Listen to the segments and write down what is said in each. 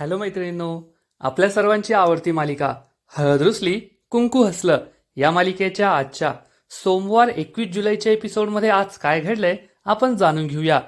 Hello मैत्रिणींनो आपल्या सर्वांची आवडती मालिका हळद रुसली कुंकू हसलं या मालिकेच्या आजच्या सोमवार एकवीस जुलैच्या एपिसोडमध्ये आज काय घडलंय आपण जाणून घेऊया.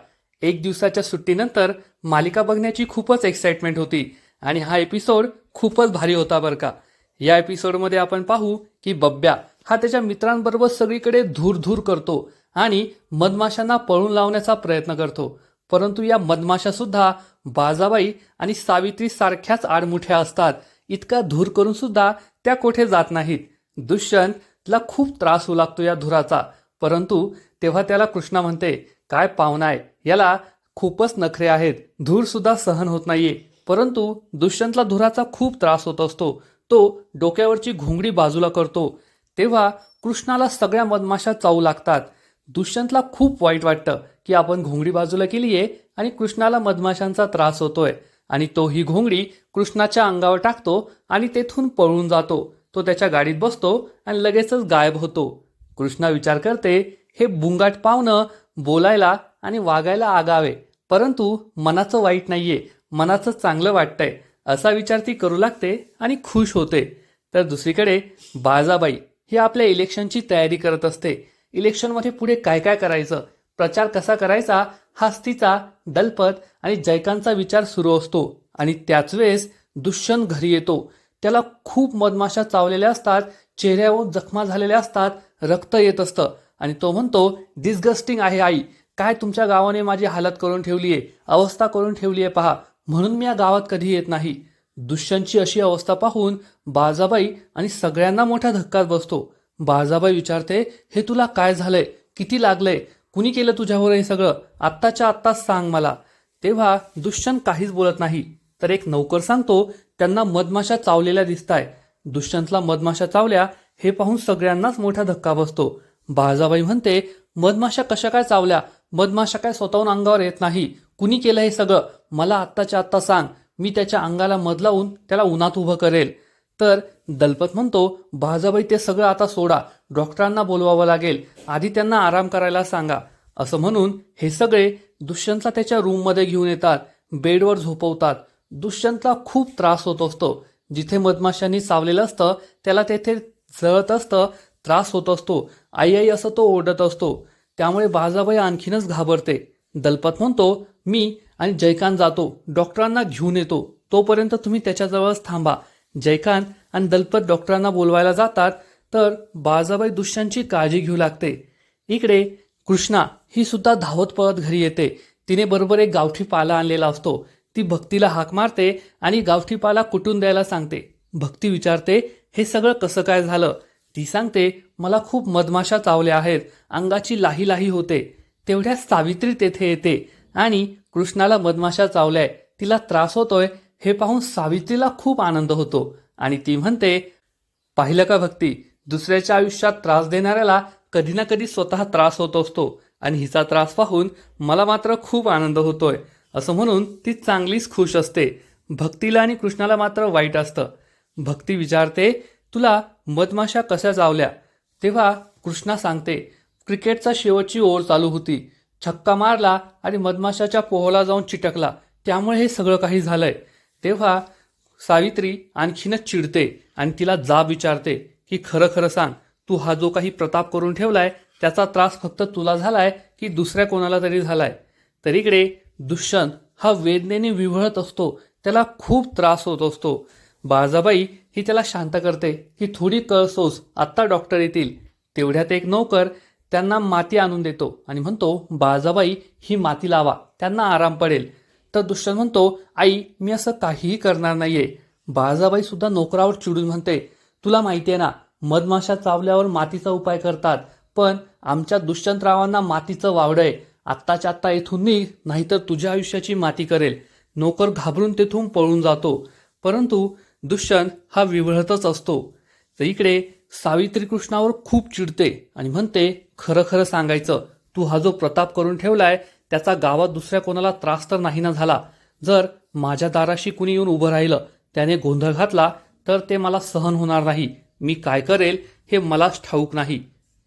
एक दिवसाच्या सुट्टीनंतर मालिका बघण्याची खूपच एक्साइटमेंट होती आणि हा एपिसोड खूपच भारी होता बरं का. या एपिसोडमध्ये आपण पाहू की बब्ब्या हा त्याच्या मित्रांबरोबर सगळीकडे धूर धूर करतो आणि मधमाशांना पळून लावण्याचा प्रयत्न करतो. परंतु या मधमाशा सुद्धा बाजाबाई आणि सावित्री सारख्याच आडमुठ्या असतात. इतका धूर करून सुद्धा त्या कोठे जात नाहीत. दुष्यंतला खूप त्रास होऊ लागतो या धुराचा. परंतु तेव्हा त्याला कृष्णा म्हणते काय पाहुणाय याला खूपच नखरे आहेत. धूर सुद्धा सहन होत नाहीये. परंतु दुष्यंतला धुराचा खूप त्रास होत असतो. तो डोक्यावरची घोंगडी बाजूला करतो. तेव्हा कृष्णाला सगळ्या मधमाशा चावू लागतात. दुष्यंतला खूप वाईट वाटतं. की आपण घोंगडी बाजूला केली आहे आणि कृष्णाला मधमाशांचा त्रास होतोय. आणि तो ही घोंगडी कृष्णाच्या अंगावर टाकतो आणि तेथून पळून जातो. तो त्याच्या गाडीत बसतो आणि लगेचच गायब होतो. कृष्णा विचार करते हे बुंगाट पावनं बोलायला आणि वागायला आगावे. परंतु मनाचं वाईट नाहीये. मनाचं चांगलं वाटतंय. असा विचार ती करू लागते आणि खुश होते. तर दुसरीकडे बाळजाबाई ही आपल्या इलेक्शनची तयारी करत असते. इलेक्शनमध्ये पुढे काय काय करायचं? प्रचार कसा करायचा हास्तीचा दलपत आणि जयकांचा विचार सुरू असतो आणि त्याच वेळेस दुष्यंत घरी येतो. त्याला खूप मधमाशा चावलेल्या असतात चेहऱ्यावर जखमा झालेल्या असतात रक्त येत असतं आणि तो म्हणतो डिस्गस्टिंग आहे आई. काय तुमच्या गावाने माझी हालत करून ठेवली आहे अवस्था करून ठेवली आहे पहा. म्हणून मी या गावात कधी येत नाही. दुष्यंतची अशी अवस्था पाहून बाळजाबाई आणि सगळ्यांना मोठा धक्काच बसतो. बाळजाबाई विचारते हे तुला काय झालंय? किती लागलंय? कुणी केलं तुझ्यावर हे सगळं? आत्ताच्या आत्ताच सांग मला. तेव्हा दुष्यंत काहीच बोलत नाही. तर एक नौकर सांगतो त्यांना मधमाशा चावलेल्या दिसताय. दुष्यंतला मधमाशा चावल्या हे पाहून सगळ्यांनाच मोठा धक्का बसतो. बाळजाबाई म्हणते मधमाशा कशा काय चावल्या? मधमाशा काय स्वतःहून अंगावर येत नाही. कुणी केलं हे सगळं? मला आत्ताच्या आत्ता सांग. मी त्याच्या अंगाला मध लावून त्याला उन्हात उभं करेल. तर दलपत म्हणतो बाजाबाई ते सगळं आता सोडा. डॉक्टरांना बोलवावं लागेल. आधी त्यांना आराम करायला सांगा. असं म्हणून हे सगळे दुष्यंतला त्याच्या रूममध्ये घेऊन येतात. बेडवर झोपवतात. दुष्यंतला खूप त्रास होत असतो. जिथे मधमाशांनी चावलेलं असतं त्याला तेथे जळत असतं त्रास होत असतो. आई आई असं तो ओरडत असतो. त्यामुळे बाजाबाई आणखीनच घाबरते. दलपत म्हणतो मी आणि जयकांत जातो. डॉक्टरांना घेऊन येतो. तोपर्यंत तुम्ही त्याच्याजवळच थांबा. जयकांत आणि दलपत डॉक्टरांना बोलवायला जातात तर बाळजाबाई दुष्यांची काळजी घेऊ लागते. इकडे कृष्णा ही सुद्धा धावत पळत घरी येते. तिने बरोबर एक गावठी पाला आणलेला असतो. ती भक्तीला हाक मारते आणि गावठी पाला कुटून द्यायला सांगते. भक्ती विचारते हे सगळं कसं काय झालं? ती सांगते मला खूप मधमाशा चावल्या आहेत. अंगाची लाही लाही होते. तेवढ्या सावित्री तेथे येते आणि कृष्णाला मधमाशा चावल्याय. तिला त्रास होतोय. हे पाहून सावित्रीला खूप आनंद होतो. आणि ती म्हणते पाहिलं का भक्ती? दुसऱ्याच्या आयुष्यात त्रास देणाऱ्याला कधी ना कधी स्वतः त्रास होत असतो आणि हिचा त्रास पाहून मला मात्र खूप आनंद होतोय. असं म्हणून ती चांगलीच खुश असते. भक्तीला आणि कृष्णाला मात्र वाईट असतं. भक्ती विचारते तुला मधमाशा कशा जावल्या? तेव्हा कृष्णा सांगते क्रिकेटचा शेवटची ओव्हर चालू होती. छक्का मारला आणि मधमाशाच्या पोहला जाऊन चिटकला. त्यामुळे हे सगळं काही झालंय. तेव्हा सावित्री आणखीनच चिडते आणि तिला जाब विचारते की खरं खरं सांग तू हा जो काही प्रताप करून ठेवलाय त्याचा त्रास फक्त तुला झालाय की दुसऱ्या कोणाला तरी झालाय? तरीकडे दुष्यंत हा वेदनेने विव्हळत असतो त्याला खूप त्रास होत असतो. बाळजाबाई ही त्याला शांत करते की थोडी कळसोस आत्ता डॉक्टर येतील. तेवढ्यात एक नौकर त्यांना माती आणून देतो. आणि म्हणतो बाळजाबाई ही माती लावा त्यांना आराम पडेल. तर दुष्यंत म्हणतो आई मी असं काहीही करणार नाहीये. बाळजाबाई सुद्धा नोकरावर चिडून म्हणते तुला माहितीये ना मधमाशा चावल्यावर मातीचा उपाय करतात पण आमच्या दुष्यंतरावांना मातीचं वावडंय आत्ताच्या आत्ता इथून निघ नाहीतर तुझ्या आयुष्याची माती करेल. नोकर घाबरून तेथून पळून जातो. परंतु दुष्यंत हा विवळतच असतो. तर इकडे सावित्री कृष्णावर खूप चिडते आणि म्हणते खरं खरं सांगायचं तू हा जो प्रताप करून ठेवलाय त्याचा गावात दुसऱ्या कोणाला त्रास तर नाही ना झाला. जर माझ्या दाराशी कुणी येऊन उभं राहिलं त्याने गोंधळ घातला तर ते मला सहन होणार नाही. मी काय करेल हे मलाच ठाऊक नाही.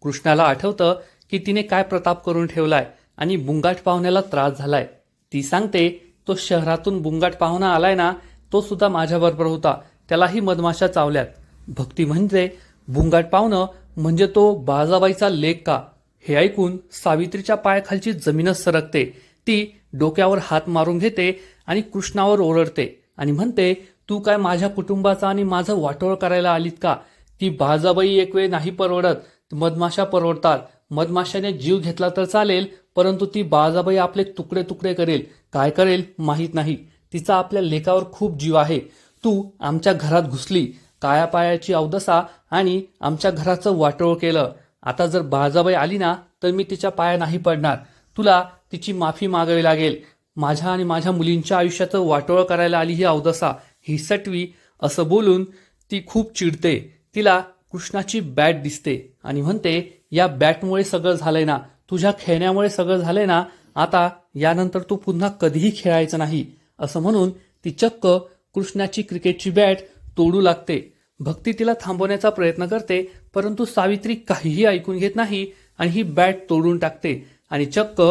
कृष्णाला आठवतं की तिने काय प्रताप करून ठेवलाय आणि बुंगाट पाहुण्याला त्रास झालाय. ती सांगते तो शहरातून बुंगाट पाहुणा आलाय ना तो सुद्धा माझ्याबरोबर होता. त्यालाही मधमाशा चावल्यात. भक्ती म्हणजे भुंगाट पाहुणं म्हणजे तो बाजाबाईचा लेख का? हे ऐकून सावित्रीच्या पायाखालची जमीनच सरकते. ती डोक्यावर हात मारून घेते आणि कृष्णावर ओरडते आणि म्हणते तू काय माझ्या कुटुंबाचा आणि माझं वाटोळ करायला आलीत का? ती बाजाबाई एक वेळ नाही परवडत. मधमाशा परवडतात. मधमाशाने जीव घेतला तर चालेल परंतु ती बाजाबाई आपले तुकडे तुकडे करेल. काय करेल माहीत नाही. तिचा आपल्या लेकावर खूप जीव आहे. तू आमच्या घरात घुसली. काया पायाची अवदसा आणि आमच्या घराचं वाटोळ केलं. आता जर बाळजाबाई आली ना तर मी तिच्या पाया नाही पडणार. तुला तिची माफी मागावी लागेल. माझ्या आणि माझ्या मुलींच्या आयुष्याचं वाटोळ करायला आली ही अवदसा. ही सटवी असं बोलून ती खूप चिडते. तिला कृष्णाची बॅट दिसते आणि म्हणते या बॅटमुळे सगळं झालंय ना. तुझ्या खेळण्यामुळे सगळं झालंय ना. आता यानंतर तू पुन्हा कधीही खेळायचं नाही. असं म्हणून ती चक्क कृष्णाची क्रिकेटची बॅट तोडू लागते. भक्ती तिला थांबवण्याचा प्रयत्न करते परंतु सावित्री काहीही ऐकून घेत नाही आणि ही बॅट तोडून टाकते आणि चक्क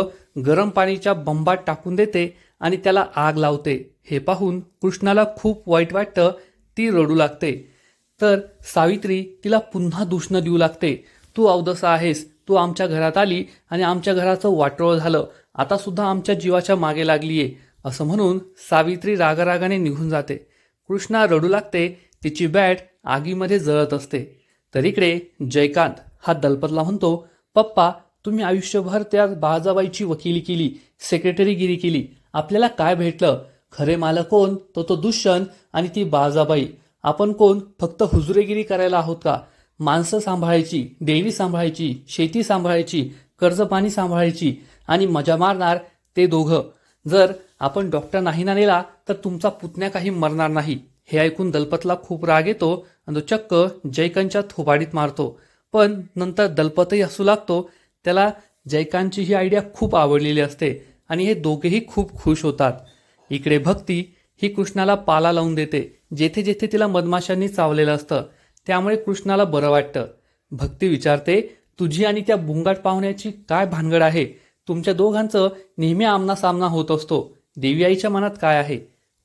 गरम पाणीच्या बंबात टाकून देते आणि त्याला आग लावते. हे पाहून कृष्णाला खूप वाईट वाटतं ती रडू लागते. तर सावित्री तिला पुन्हा दूषणं देऊ लागते. तू अवदसा आहेस तू आमच्या घरात आली आणि आमच्या घराचं वाटोळ झालं. आता सुद्धा आमच्या जीवाच्या मागे लागली आहे असं म्हणून सावित्री रागारागाने निघून जाते. कृष्णा रडू लागते तिची बॅट आगीमध्ये जळत असते. तर इकडे जयकांत हा दलपतला म्हणतो पप्पा तुम्ही आयुष्यभर त्या बाजाबाईची वकिली केली सेक्रेटरीगिरी केली. आपल्याला काय भेटलं? खरे मालक कोण? तो तो दुष्यंत आणि ती बाजाबाई आपण कोण? फक्त हुजुरेगिरी करायला आहोत का? माणसं सांभाळायची देवी सांभाळायची शेती सांभाळायची कर्जपाणी सांभाळायची आणि मजा मारणार ते दोघं. जर आपण डॉक्टर नाही ना नेला तर तुमचा पुतण्या काही मरणार नाही. हे ऐकून दलपतला खूप राग येतो आणि तो चक्क जयकांतच्या थोबाडीत मारतो. पण नंतर दलपतही हसू लागतो. त्याला जयकांतची ही आयडिया खूप आवडलेली असते आणि हे दोघेही खूप खुश होतात. इकडे भक्ती ही कृष्णाला पाला लावून देते जेथे जेथे तिला मधमाशांनी चावलेलं असतं त्यामुळे कृष्णाला बरं वाटतं. भक्ती विचारते तुझी आणि त्या बुंगाट पाहुण्याची काय भानगड आहे? तुमच्या दोघांचं नेहमी आमना सामना होत असतो. देवी आईच्या मनात काय आहे?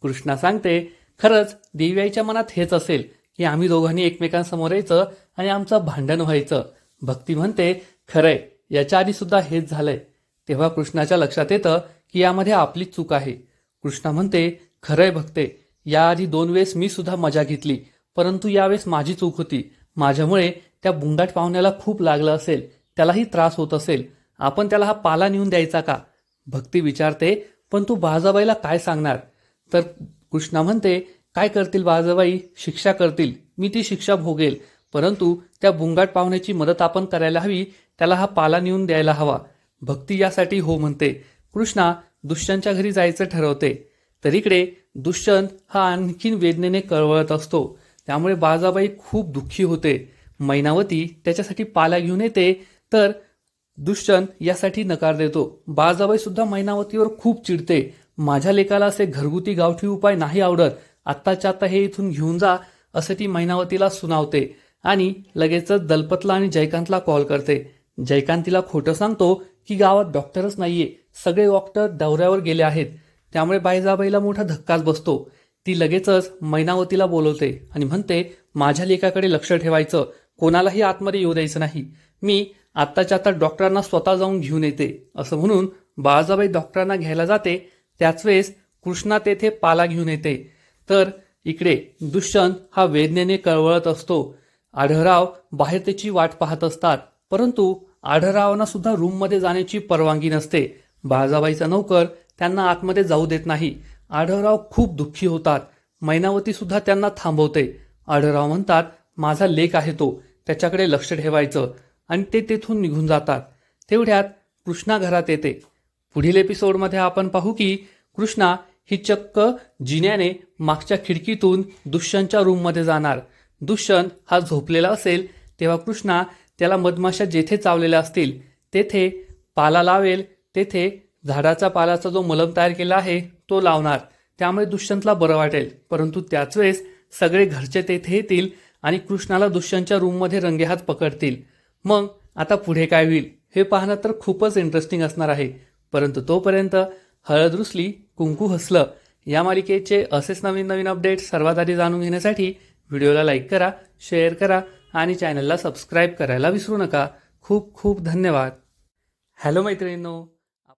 कृष्णा सांगते खरंच दिव्याईच्या मनात हेच असेल की आम्ही दोघांनी एकमेकांसमोर यायचं आणि आमचं भांडण व्हायचं. भक्ती म्हणते खरंय याच्या आधी सुद्धा हेच झालंय. तेव्हा कृष्णाच्या लक्षात येतं की यामध्ये आपलीच चूक आहे. कृष्णा म्हणते खरंय भक्ते याआधी दोन वेळेस मी सुद्धा मजा घेतली परंतु यावेळेस माझी चूक होती. माझ्यामुळे त्या बुंगाट पाहुण्याला खूप लागलं असेल त्यालाही त्रास होत असेल. आपण त्याला हा पाला नेऊन द्यायचा का? भक्ती विचारते पण तू बाजाबाईला काय सांगणार? तर कृष्णा म्हणते काय करतील बाजाबाई शिक्षा करतील. मी ती शिक्षा भोगेल. परंतु त्या बुंगाट पाहुण्याची मदत आपण करायला हवी. त्याला हा पाला नेऊन द्यायला हवा. भक्ती यासाठी हो म्हणते. कृष्णा दुष्यंतच्या घरी जायचं ठरवते. तर इकडे दुष्यंत हा आणखीन वेदनेने कळवळत असतो. त्यामुळे बाजाबाई खूप दुःखी होते. मैनावती त्याच्यासाठी पाला घेऊन येते तर दुष्यंत यासाठी नकार देतो. बाजाबाई सुद्धा मैनावतीवर खूप चिडते. माझ्या लेकाला असे घरगुती गावठी उपाय नाही आवडत. आत्ताच्या आता हे इथून घेऊन जा असं ती मैनावतीला सुनावते आणि लगेचच दलपतला आणि जयकांतला कॉल करते. जयकांत तिला खोटं सांगतो की गावात डॉक्टरच नाहीये. सगळे डॉक्टर दौऱ्यावर गेले आहेत. त्यामुळे बाईजाबाईला मोठा धक्काच बसतो. ती लगेचच मैनावतीला बोलवते आणि म्हणते माझ्या लेकाकडे लक्ष ठेवायचं. कोणालाही आतमध्ये येऊ द्यायचं नाही. मी आत्ताच्या आता डॉक्टरांना स्वतः जाऊन घेऊन येते. असं म्हणून बाळाजाबाई डॉक्टरांना घ्यायला जाते त्याच वेळेस कृष्णा तेथे पाला घेऊन येते. तर इकडे दुष्यंत हा वेदनेने कळवळत असतो. आढळराव बाहेर त्याची वाट पाहत असतात. परंतु आढळरावांना सुद्धा रूममध्ये जाण्याची परवानगी नसते. बाळजाबाईचा नौकर त्यांना आतमध्ये जाऊ देत नाही. आढळराव खूप दुःखी होतात. मैनावती सुद्धा त्यांना थांबवते. आढळराव म्हणतात माझा लेख आहे तो. त्याच्याकडे लक्ष ठेवायचं. आणि ते तेथून निघून जातात. तेवढ्यात कृष्णा घरात येते. पुढील एपिसोडमध्ये आपण पाहू की कृष्णा ही चक्क जिन्याने मागच्या खिडकीतून दुष्यंतच्या रूममध्ये जाणार. दुष्यंत हा झोपलेला असेल तेव्हा कृष्णा त्याला मधमाशा जेथे चावलेल्या असतील तेथे पाला लावेल तेथे झाडाचा पालाचा जो मलम तयार केला आहे तो लावणार. त्यामुळे दुष्यंतला बरं वाटेल. परंतु त्याच वेळेस सगळे घरचे तेथे येतील आणि कृष्णाला दुष्यंतच्या रूममध्ये रंगेहात पकडतील. मग आता पुढे काय होईल हे पाहणं तर खूपच इंटरेस्टिंग असणार आहे. परंतु तोपर्यंत हळद रुसली कुंकू हसलं या मालिकेचे असेच नवीन नवीन अपडेट सर्वात आधी जाणून घेण्यासाठी व्हिडिओला लाईक करा शेअर करा आणि चॅनलला सबस्क्राईब करायला विसरू नका. खूप खूप धन्यवाद. हॅलो मैत्रिणींनो